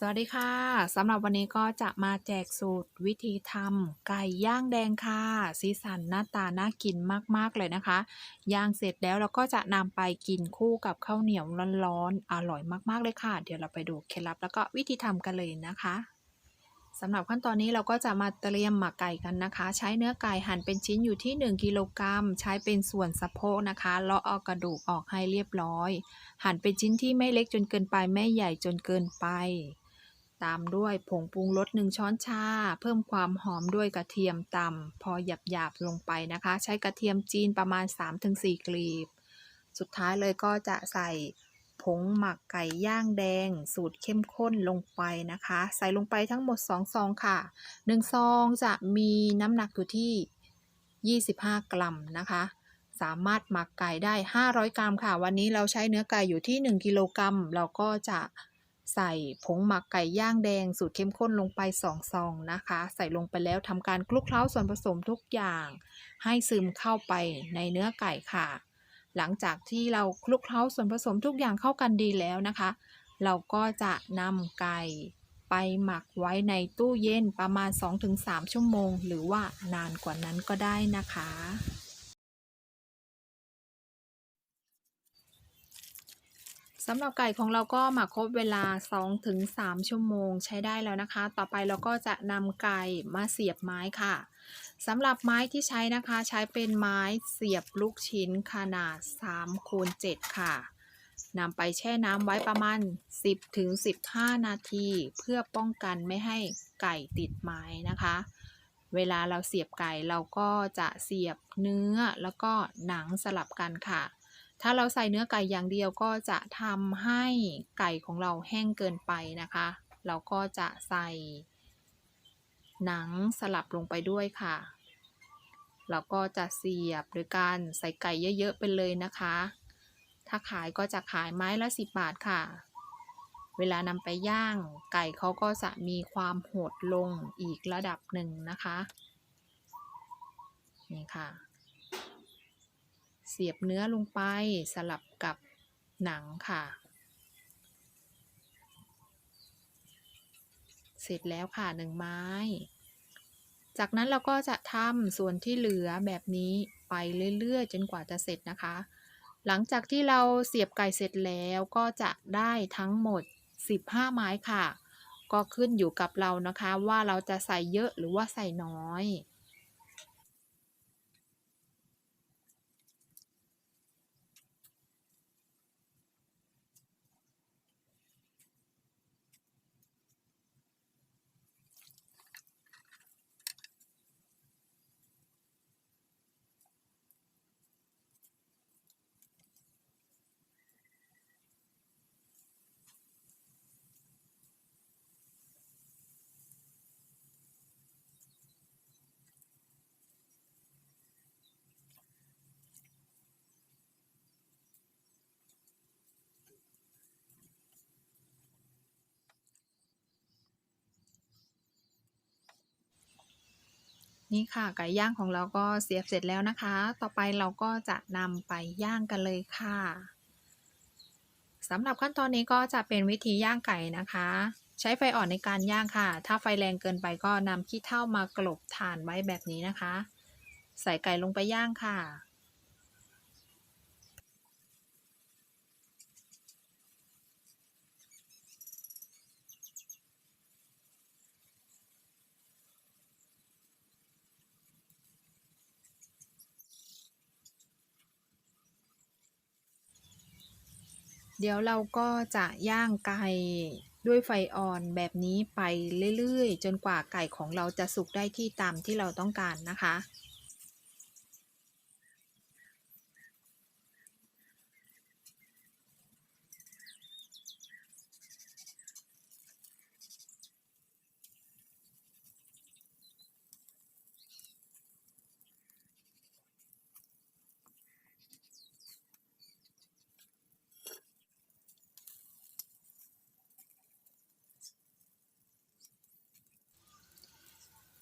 สวัสดีค่ะสำหรับวันนี้ก็จะมาแจกสูตรวิธีทำไก่ย่างแดงค่ะสีสันหน้าตาน่ากินมากๆเลยนะคะ ย่างเสร็จแล้วเราก็จะนำไปกินคู่กับข้าวเหนียวร้อนๆอร่อยมากๆเลยค่ะ เดี๋ยวเราไปดูเคล็ดลับแล้วก็วิธีทำกันเลยนะคะสำหรับขั้นตอนนี้เราก็จะมาเตรียมหมักไก่กันนะคะ ใช้เนื้อไก่หั่นเป็นชิ้นอยู่ที่ 1 กิโลกรัม ใช้เป็นส่วนสะโพกนะคะเลาะเอากระดูกออกให้เรียบร้อย หั่นเป็นชิ้นที่ไม่เล็กจนเกินไปไม่ใหญ่จนเกินไป ตามด้วยผงปรุงรส1ช้อนชา เพิ่มความหอมด้วยกระเทียมตำพอหยาบๆลงไปนะคะ ใช้กระเทียมจีนประมาณ 3-4 กลีบ สุดท้ายเลยก็จะใส่ผงหมักไก่ย่างแดง สูตรเข้มข้นลงไปนะคะ ใส่ลงไปทั้งหมด 2 ซองค่ะ1ซองจะมีน้ำหนักอยู่ที่ 25 กรัมนะคะ สามารถหมักไก่ได้ 500 กรัมค่ะ วันนี้เราใช้เนื้อไก่อยู่ที่ 1 กิโลกรัมเราก็จะ ใส่ผงหมักไก่ย่างแดงสูตรเข้มข้นลงไป2ซองนะคะ ใส่ลงไปแล้วทำการคลุกเคล้าส่วนผสมทุกอย่าง ให้ซึมเข้าไปในเนื้อไก่ค่ะ หลังจากที่เราคลุกเคล้าส่วนผสมทุกอย่างเข้ากันดีแล้วนะคะ เราก็จะนำไก่ไปหมักไว้ในตู้เย็นประมาณ 2-3 ชั่วโมง หรือว่านานกว่านั้นก็ได้นะคะ สำหรับไก่ของเราก็หมักครบเวลา 2-3 ชั่วโมงใช้ได้แล้วนะคะ ต่อไปเราก็จะนำไก่มาเสียบไม้ค่ะสำหรับไม้ที่ใช้นะคะ ใช้เป็นไม้เสียบลูกชิ้นขนาด3คูณ7ค่ะนำไปแช่น้ำไว้ประมาณ 10-15 นาที เพื่อป้องกันไม่ให้ไก่ติดไม้นะคะ เวลาเราเสียบไก่เราก็จะเสียบเนื้อแล้วก็หนังสลับกันค่ะ ถ้าเราใส่เนื้อไก่อย่างเดียวก็จะทำให้ไก่ของเราแห้งเกินไปนะคะ เราก็จะใส่ หนังสลับลงไปด้วยค่ะ เราก็จะเสียบโดยการใส่ไก่เยอะๆไปเลยนะคะ ถ้าขายก็จะขายไม้ละ 10 บาทค่ะ เวลานำไปย่างไก่เขาก็จะมีความโหดลงอีกระดับหนึ่งนะคะ นี่ค่ะ เสียบเนื้อลงไปสลับกับหนังค่ะ เสร็จแล้วค่ะหนึ่งไม้ จากนั้นเราก็จะทำส่วนที่เหลือแบบนี้ไปเรื่อยๆ จนกว่าจะเสร็จนะคะ หลังจากที่เราเสียบไก่เสร็จแล้วก็จะได้ทั้งหมด 15 ไม้ค่ะ ก็ขึ้นอยู่กับเรานะคะว่าเราจะใส่เยอะหรือว่าใส่น้อย นี่ค่ะไก่ย่างของเราก็เสียบเสร็จแล้วนะคะ ต่อไปเราก็จะนำไปย่างกันเลยค่ะสำหรับขั้นตอนนี้ก็จะเป็นวิธีย่างไก่นะคะ ใช้ไฟอ่อนในการย่างค่ะ ถ้าไฟแรงเกินไปก็นำขี้เถ้ามากลบฐานไว้แบบนี้นะคะ ใส่ไก่ลงไปย่างค่ะ เดี๋ยวเราก็จะย่างไก่ด้วยไฟอ่อนแบบนี้ไปเรื่อยๆ จนกว่าไก่ของเราจะสุกได้ที่ตามที่เราต้องการนะคะ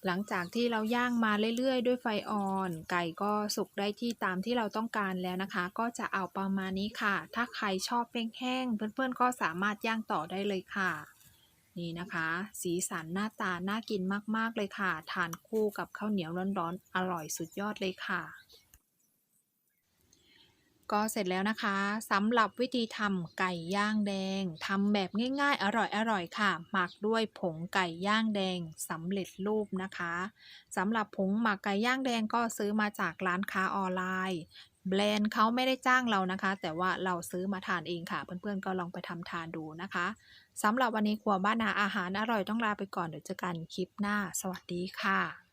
หลังจากที่เราย่างมาเรื่อยๆ ด้วยไฟอ่อน ไก่ก็สุกได้ที่ตามที่เราต้องการแล้วนะคะ ก็จะเอาประมาณนี้ค่ะ ถ้าใครชอบแห้งๆเพื่อนๆ ก็สามารถย่างต่อได้เลยค่ะ นี่นะคะ สีสันหน้าตาน่ากินมากๆเลยค่ะ ทานคู่กับข้าวเหนียวร้อนๆ อร่อยสุดยอดเลยค่ะ ก็เสร็จแล้วนะคะสำหรับวิธีทำไก่ย่างแดงทำแบบง่ายๆ อร่อยๆค่ะ หมักด้วยผงไก่ย่างแดงสำเร็จรูปนะคะสำหรับผงหมักไก่ย่างแดงก็ซื้อมาจากร้านค้าออนไลน์แบรนด์เขาไม่ได้จ้างเรานะคะ แต่ว่าเราซื้อมาทานเองค่ะ เพื่อนๆก็ลองไปทำทานดูนะคะสำหรับวันนี้ครัวบ้านนาอาหารอร่อยต้องลาไปก่อนเดี๋ยวเจอกันคลิปหน้า สวัสดีค่ะ